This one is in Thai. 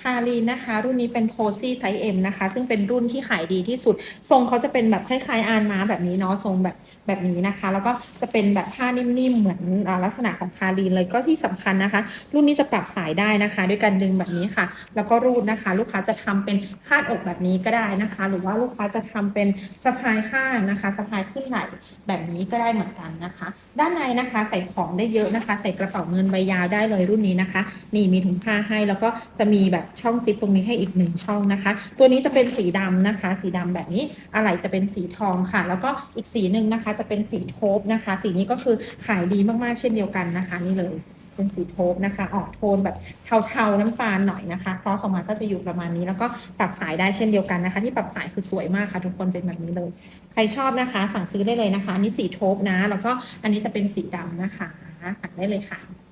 คารีนนะคะ รุ่นนี้เป็นโพซี่ไซส์ M นะคะ ซึ่งเป็นรุ่นที่ขายดีที่สุด ทรงเขาจะเป็นแบบคล้ายๆอานม้าแบบนี้เนาะทรงแบบแบบนี้นะคะ แล้วก็จะเป็นแบบผ้านิ่มๆเหมือนลักษณะของคารีนเลยก็ที่สำคัญนะคะ รุ่นนี้จะปรับสายได้นะคะ ด้วยการดึงแบบนี้ค่ะ แล้วก็รูดนะคะ ลูกค้าจะทำเป็นคาดอกแบบนี้ก็ได้นะคะ หรือว่าลูกค้าจะทำเป็นสะพายข้างนะคะสะพายขึ้นไหล่แบบนี้ก็ได้เหมือนกันนะคะ ด้านในนะคะใส่ของได้เยอะนะคะ ใส่กระเป๋าเงินใบยาวได้เลยรุ่นนี้นะคะ นี่มีถุงผ้าให้แล้วก็จะมีแบบช่องซิปตรงนี้ให้อีกหนึ่งช่องนะคะ ตัวนี้จะเป็นสีดำนะคะ สีดำแบบนี้อะไรจะเป็นสีทองค่ะ แล้วก็อีกสีหนึ่งนะคะ จะเป็นสีโทบนะคะ สีนี้ก็คือขายดีมากๆเช่นเดียวกันนะคะนี่เลย เป็นสีโทบนะคะ ออกโทนแบบเทาๆน้ำตาลหน่อยนะคะครอสออกมาก็จะอยู่ประมาณนี้ แล้วก็ปรับสายได้เช่นเดียวกันนะคะ ที่ปรับสายคือสวยมากค่ะ ทุกคนเป็นแบบนี้เลย ใครชอบนะคะ สั่งซื้อได้เลยนะคะอันนี้สีโทบนะ แล้วก็อันนี้จะเป็นสีดำนะคะ สั่งได้เลยค่ะ